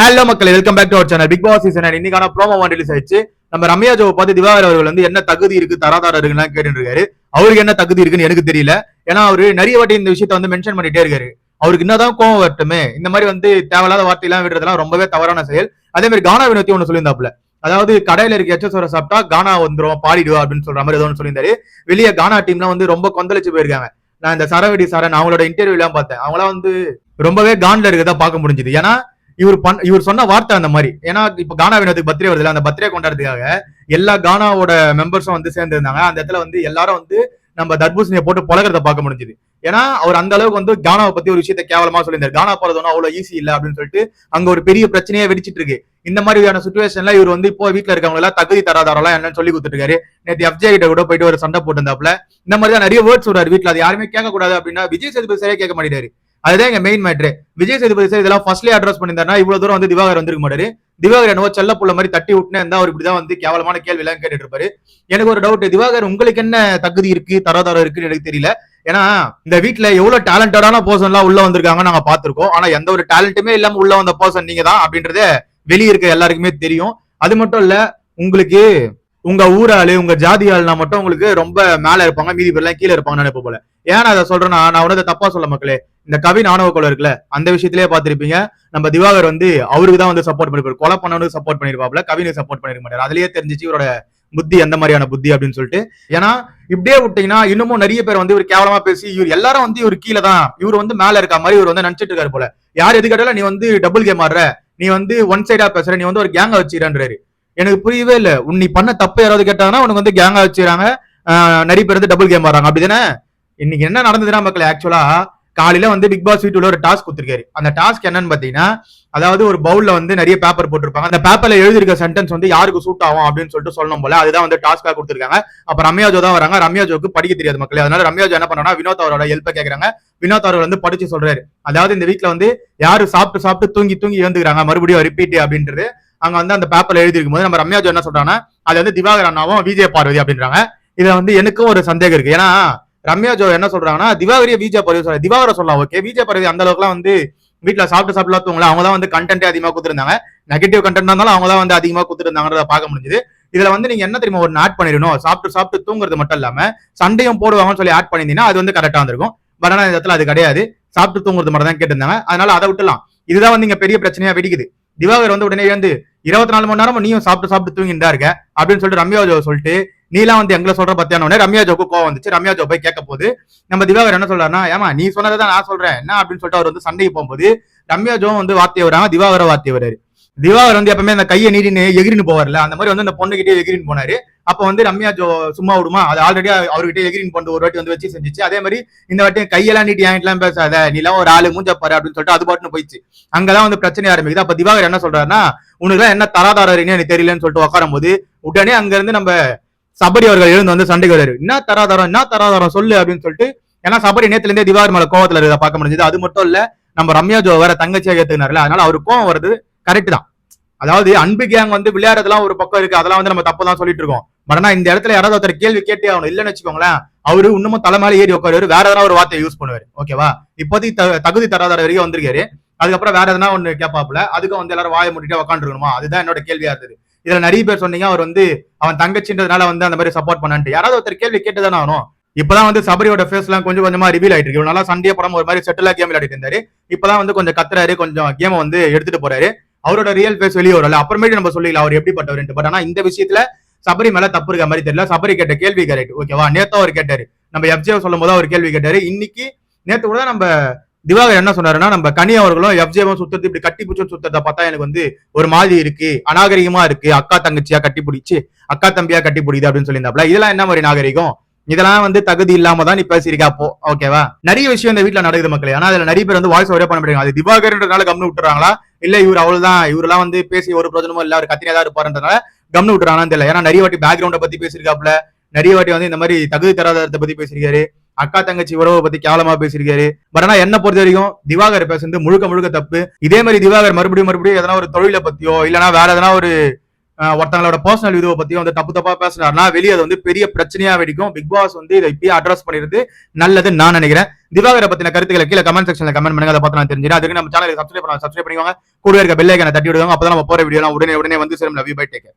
Hello மக்கள் welcome back to our channel Bigg Boss season இன்னைக்கான promo one release ஆயிடுச்சு. நம்ம ரம்யா ஜோவை பார்த்து திவாகர் அவர்கள் வந்து என்ன தகுதி இருக்கு தராதாரம் இருக்குன்னு கேட்டு இருக்காரு அவருக்கு என்ன தகுதி இருக்குன்னு எனக்கு தெரியல. ஏன்னா அவரு நிறைய வாட்டி இந்த விஷயத்த வந்து மென்ஷன் பண்ணிட்டே இருக்காரு. அவருக்கு என்னதான் கோவம் வரட்டுமே இந்த மாதிரி வந்து தேவையில்லாத வார்த்தையெல்லாம் விடுறதெல்லாம் ரொம்பவே தவறான செயல். அதே மாதிரி கானா வினோத்தி ஒன்று சொல்லியிருந்தாப்புல. அதாவது கடையில இருக்க எச்எஸ்ஓரை சாப்பிட்டா கானா வந்துடும் பாடிடுவா அப்படின்னு சொல்ற மாதிரி ஏதோ ஒன்று சொல்லியிருந்தாரு. வெளியே கானா டீம்லாம் வந்து ரொம்ப கொந்தளிச்சு போயிருக்காங்க. நான் இந்த சரவடி சரண் அவங்களோட இன்டர்வியூ எல்லாம் பார்த்தேன். அவங்களாம் வந்து ரொம்பவே கான்ல இருக்கதா பார்க்க முடிஞ்சுது. ஏன்னா இவர் பண் இவர் சொன்ன வார்த்தை அந்த மாதிரி. ஏன்னா இப்ப கானா வினோத்துக்கு பர்த்டே வருதுல அந்த பர்த்டே கொண்டாடுறதுக்காக எல்லா கானாவோட மெம்பர்ஸும் வந்து சேர்ந்து இருந்தாங்க அந்த இடத்துல வந்து எல்லாரும் வந்து நம்ம தர்பூசணியை போட்டு பழகிறத பார்க்க முடிஞ்சுது. ஏன்னா அவர் அந்த அளவுக்கு வந்து கானாவை பத்தி ஒரு விஷயத்த கேவலமா சொல்லியிருந்தார். கானா போறது ஒன்றும் அவ்வளவு ஈஸி இல்லை அப்படின்னு சொல்லிட்டு அங்க ஒரு பெரிய பிரச்சனையே வெடிச்சிட்டு இருக்கு. இந்த மாதிரியான சுச்சுவேஷன்ல இவர் வந்து இப்போ வீட்டுல இருக்கவங்க எல்லாம் தகுதி தராதாரெல்லாம் என்னன்னு சொல்லி கொடுத்துருக்காரு நேற்று எஃப்ஜே கிட்ட கூட போயிட்டு ஒரு சண்டை போட்டிருந்தாப்ல இந்த மாதிரி தான் நிறைய வேர்ட்ஸ் சொல்றாரு. வீட்டுல அது யாருமே கேட்க கூடாது அப்படின்னா விஜய் சேதுபதி சரியா கேட்க மாட்டேறாரு அதுதான் எங்க main matter Vijay Sethupathi sir இதெல்லாம் ஃபர்ஸ்ட்லயே அட்ரஸ் பண்ணியிருந்தாருன்னா இவ்வளவு தூரம் வந்து திவாகர் வந்திருக்க மாட்டாரு. திவாகர் என்னவோ செல்ல புள்ள மாதிரி தட்டி விட்டுனே இருந்தா அவர் இப்படிதான் வந்து கேவலமான கேள்வி எல்லாம் கேட்டுட்டு இருப்பாரு. எனக்கு ஒரு டவுட் திவாகர் உங்களுக்கு என்ன தகுதி இருக்கு தராதரம் இருக்குன்னு எனக்கு தெரியல. ஏன்னா இந்த வீட்டுல எவ்வளவு டேலண்டடான பர்சன் எல்லாம் உள்ள வந்திருக்காங்க நாங்க பாத்திருக்கோம் ஆனா எந்த ஒரு டேலண்ட்டுமே இல்லாம உள்ள வந்த பர்சன் நீங்க தான் அப்படின்றத வெளியே இருக்க எல்லாருக்குமே தெரியும். அது மட்டும் இல்ல உங்களுக்கு உங்க ஊராளு உங்க ஜாதி ஆளுனா மட்டும் உங்களுக்கு ரொம்ப மேல இருப்பாங்க மீதி பேர்லாம் கீழே இருப்பாங்க நினைப்ப போல. ஏன் அதை சொல்றேன்னா நான் உனது தப்பா சொல்ல மக்களே. இந்த கவின் ஆணவ கொலை இருக்குல்ல அந்த விஷயத்திலேயே பார்த்திருப்பீங்க. நம்ம திவாகர் வந்து அவருக்கு தான் வந்து சப்போர்ட் பண்ணிருப்பாரு. கொலை பண்ணவனுக்கு சப்போர்ட் பண்ணிருப்பாப்ல கவினுக்கு சப்போர்ட் பண்ணிருக்க மாட்டார். அதுலயே தெரிஞ்சிச்சு இவரோட புத்தி எந்த மாதிரியான புத்தி அப்படின்னு சொல்லிட்டு. ஏன்னா இப்படியே விட்டீங்கன்னா இன்னமும் நிறைய பேர் வந்து இவர் கேவலமா பேசி இவர் எல்லாரும் வந்து இவர் கீழே தான் இவர் வந்து மேல இருக்க மாதிரி இவர் வந்து நினைச்சிட்டு இருக்காரு போல. யார் எது கேட்டாலும் நீ வந்து டபுள் கேம் ஆடுற. நீ வந்து ஒன் சைடா பேசுற. நீ வந்து ஒரு கேங்க வச்சிடன்றாரு எனக்கு புரியவே இல்ல. உன் நீ பண்ண தப்பு யாராவது கேட்டாங்கன்னா உனக்கு வந்து கேங்கா வச்சுறாங்க நிறைய பேர் வந்து டபுள் கேம் ஆடுறாங்க. அப்படிதானே? இன்னைக்கு என்ன நடந்ததுன்னா மக்கள் ஆக்சுவலா காலையில வந்து பிக் பாஸ் வீட்டுல ஒரு டாஸ்க் கொடுத்துருக்காரு. அந்த டாஸ்க் என்னன்னு பாத்தீங்கன்னா அதாவது ஒரு பவுல்ல வந்து நிறைய பேப்பர் போட்டிருப்பாங்க. அந்த பேப்பர்ல எழுதிருக்க சென்டென்ஸ் வந்து யாருக்கு சூட் ஆகும் அப்படின்னு சொல்லிட்டு சொல்லணும் போல. அதுதான் வந்து டாஸ்கா கொடுத்துருக்காங்க. அப்ப ரம்யா ஜோ தான் வராங்க. ரம்யா ஜோக்கு படிக்க தெரியாது மக்களே. அதனால ரம்யா ஜோ என்ன பண்ணா வினோத் அவரோட ஹெல்ப்பை கேக்குறாங்க. வினோத் அவர் வந்து படிச்சு சொல்றாரு. அதாவது இந்த வீட்ல வந்து யாரு சாப்பிட்டு சாப்பிட்டு தூங்கி தூங்கி எழுந்துக்கிறாங்க. மறுபடியும் ரிப்பீட் அப்படின்றது. அங்க வந்து அந்த பேப்பர்ல எழுதிருக்கும் போது நம்ம ரம்யா ஜோ என்ன சொல்றாங்கன்னா அது வந்து திவாகர் அண்ணாவும் விஜய பார்வதி அப்படின்றாங்க. இதுல வந்து எனக்கும் ஒரு சந்தேகம் இருக்கு. ஏன்னா ரம்யா ஜோ என்ன சொல்றாங்கன்னா திவாகரிய விஜய பார்வதி சொல்ற திவாகர சொல்லலாம் ஓகே விஜய பார்வதி அந்த அளவுக்குலாம் வந்து வீட்டுல சாப்பிட்டு சாப்பிட்டு தூங்கல. அவங்க தான் வந்து கண்டென்ட் அதிகமா கொடுத்துருந்தாங்க. நெகட்டிவ் கண்டென்ட் இருந்தாலும் அவங்க தான் வந்து அதிகமா கொடுத்துருந்தாங்கன்றத பார்க்க முடிஞ்சது. இதுல வந்து நீங்க என்ன தெரியுமா ஒரு ஆட் பண்ணிடணும்? சாப்பிட்டு சாப்பிட்டு தூங்குறது மட்டும் இல்லாம சண்டையும் போடுவாங்கன்னு சொல்லி ஆட் பண்ணியிருந்தீங்கன்னா அது வந்து கரெக்டா வந்திருக்கும். பட் ஆனா இந்த இடத்துல அது கிடையாது. சாப்பிட்டு தூங்குறது மட்டும் தான் கேட்டிருந்தாங்க. அதனால அதை விட்டுலாம் இதுதான் வந்து இங்க பெரிய பிரச்சனையா வெடிக்குது. திவாகர் வந்து உடனே வந்து இருபத்தி நாலு மணி நேரம் நீயும் சாப்பிட்டு சாப்பிட்டு தூங்கிட்டு இருக்க அப்படின்னு சொல்லிட்டு ரம்யா ஜோ சொல்லிட்டு நீலாம் வந்து எங்களை சொல்ற பத்தியான உடனே ரம்யா ஜோக்கு கோவம் வந்துச்சு. ரம்யா ஜோ போய் கேட்க போது நம்ம திவாகர் என்ன சொல்றாருன்னா ஏமா நீ சொன்னதை தான் நான் சொல்றேன். என்ன? அப்படின்னு சொல்லிட்டு அவர் வந்து சண்டைக்கு போகும்போது ரம்யா ஜோ வந்து வார்த்தையை வராங்க திவாகர வார்த்தையை வராரு திவாகர் வந்து எப்பவுமே அந்த கையை நீடின்னு எகிரின்னு போவார்ல அந்த மாதிரி வந்து அந்த பொண்ணுகிட்டே எகிரின்னு போனாரு. அப்ப வந்து ரம்யா ஜோ சும்மா விடுமா? அது ஆல்ரெடி அவர்கிட்ட எகிரின் பண்ணி ஒரு வாட்டி வந்து வச்சு செஞ்சுச்சு. அதே மாதிரி இந்த வாட்டி கையெல்லாம் நீட்டி என்கிட்டலாம் பேசாத. நீலாம் ஒரு ஆளு மூஞ்ச பாரு அப்படின்னு சொல்லிட்டு அது பாட்டுன்னு போயிடுச்சு. அங்கதான் வந்து பிரச்சனை ஆரம்பிக்குது. அப்ப திவாகர் என்ன சொல்றாருன்னா உனக்கு என்ன தராதாரன்னு எனக்கு தெரியலன்னு சொல்லிட்டு உட்காரும் போது உடனே அங்க இருந்து நம்ம சபரி அவர்கள் எழுந்து வந்து சண்டைக்கு வராரு என்ன தராதாரம் என்ன தராதாரம் சொல்லு அப்படின்னு சொல்லிட்டு ஏன்னா சபரி நேத்துல இருந்தே திவாகர் மேல கோவத்துல இருக்கிறத பார்க்க முடிஞ்சது. அது மட்டும் இல்ல நம்ம ரம்யா ஜோ வேற தங்கச்சியா ஏத்துக்கினார்ல அதனால அவர் கோவம் வருது கரெக்ட் தான். அதாவது அன்பு கேங் வந்து விளையாடுறதுலாம் ஒரு பக்கம் இருக்கு அதெல்லாம் வந்து நம்ம தப்பு தான் சொல்லிட்டு இருக்கோம். பட் ஆனா இந்த இடத்துல யாராவது ஒருத்தர் கேள்வி கேட்டே ஆகணும். இல்லைன்னு வச்சுக்கோங்களேன் அவரு இன்னமும் தலைமையில ஏறி உட்காருவாரு வேற எதனா ஒரு வார்த்தையை யூஸ் பண்ணுவாரு. ஓகேவா இப்போதைக்கு த- தகுதி தராதார வரைக்கும் வந்திருக்காரு. அதுக்கப்புறம் வேற எதனா ஒண்ணு கேட்பாப்புல அதுக்கும் வந்து எல்லாரும் வாயை மூடிட்டு உட்காந்துருக்கணுமா அதுதான் என்னோட கேள்வியா இருந்தது. இதுல நிறைய பேர் சொன்னீங்க அவர் வந்து அவன் தங்கச்சின்றதுனால வந்து அந்த மாதிரி சப்போர்ட் பண்ணான்ட்டு. யாராவது ஒருத்தர் கேள்வி கேட்டுதானே ஆகணும். இப்பதான் வந்து சபரியோட ஃபேஸ் எல்லாம் கொஞ்சம் கொஞ்சமா ரிவீல் ஆயிட்டு இருக்கு. நல்லா சண்டே படம் ஒரு மாதிரி செட்டிலா கேம் விளையாடிட்டு இருந்தாரு. இப்பதான் வந்து கொஞ்சம் கத்துறாரு கொஞ்சம் கேமை வந்து எடுத்துட்டு போறாரு. அவரோட ரியல் ஃபேஸ் வெளியே வரல. அப்புறமேட்டு நம்ம சொல்லிக்கலாம் அவர் எப்படிப்பட்டவர் பட் ஆனா இந்த விஷயத்துல சபரி மேல தப்பு இருக்க மாதிரி தெரியல. சபரி கேட்ட கேள்வி கரெக்ட் ஓகேவா நேத்து அவர் கேட்டாரு. நம்ம எஃப்ஜே சொல்லும் போது அவர் கேள்வி கேட்டாரு. இன்னைக்கு நேத்து கூட நம்ம திவாகர் என்ன சொன்னாருன்னா நம்ம கனி அவர்களும் எஃப்ஜேவும் சுத்தத்து இப்படி கட்டி பிடிச்சு சுத்தத்தை பார்த்தா எனக்கு வந்து ஒரு மாதிரி இருக்கு அநாகரிகமா இருக்கு. அக்கா தங்கச்சியா கட்டி பிடிச்சி அக்கா தம்பியா கட்டி பிடிக்குது அப்படின்னு சொல்லியிருந்தாப்ல இதெல்லாம் என்ன மாதிரி நாகரிகம்? இதெல்லாம் வந்து தகுதி இல்லாம தான் நீ பேசியிருக்கா அப்போ? ஓகேவா நிறைய விஷயம் இந்த வீட்டுல நடக்குது மக்களே. ஆனா அதுல நிறைய பேர் வந்து வாய்ஸ் ஒரே பண்ண முடியும் அது திவாகர்ன்றதுனால கம்னு விட்டுறாங்களா? இல்ல இவர் அவ்வளவுதான் இவரெல்லாம் வந்து பேசி ஒரு பிரச்சனமும் இல்ல. அவர் கத்தினா தான் இருப்பாருன்றதுனால கம்னு விட்டுறாங்களான்னு தெரியல. ஏன்னா நிறைய வாட்டி பேக்ரவுண்டை பத்தி பேசியிருக்காப்ல நிறைய வாட்டி வந்து இந்த மாதிரி தகுதி தராதரத்தை பத்தி பேசியிருக்காரு. அக்கா தங்கச்சி உறவை பத்தி கேவலமா பேசியிருக்காரு. பட் ஆனா என்ன பொறுத்த வரைக்கும் திவாகர் பேசுறது முழுக்க முழுக்க தப்பு. இதே மாதிரி திவாகர் மறுபடியும் மறுபடியும் எதனா ஒரு தொழிலை பத்தியோ இல்லனா வேற எதனா ஒரு ஒருத்தங்களோட பர்சனல் இதுவை பத்தியும் வந்து தப்பு தப்பா பேசினாருன்னா வெளியே அது வந்து பெரிய பிரச்சனையா வெடிக்கும். பிக் பாஸ் வந்து இதை இப்பயே அட்ரஸ் பண்ணிருந்து நல்லதுன்னு நான் நினைக்கிறேன். திவாகரை பத்தின கருத்துக்களை கீழே கமெண்ட் செக்ஷன்ல கமெண்ட் பண்ணுங்க. அதை பார்த்து நான் தெரிஞ்சிடும் அதுக்கு நம்ம சேனலை சப்ஸ்கிரைப் பண்ணுவாங்க சப்ஸ்கிரைப் பண்ணிவாங்க கூட இருக்க பெல்லைக்கான தட்டி விடுவாங்க அப்பதான் நம்ம போற வீடியோ உடனே உடனே வந்து சேரும். Love bye take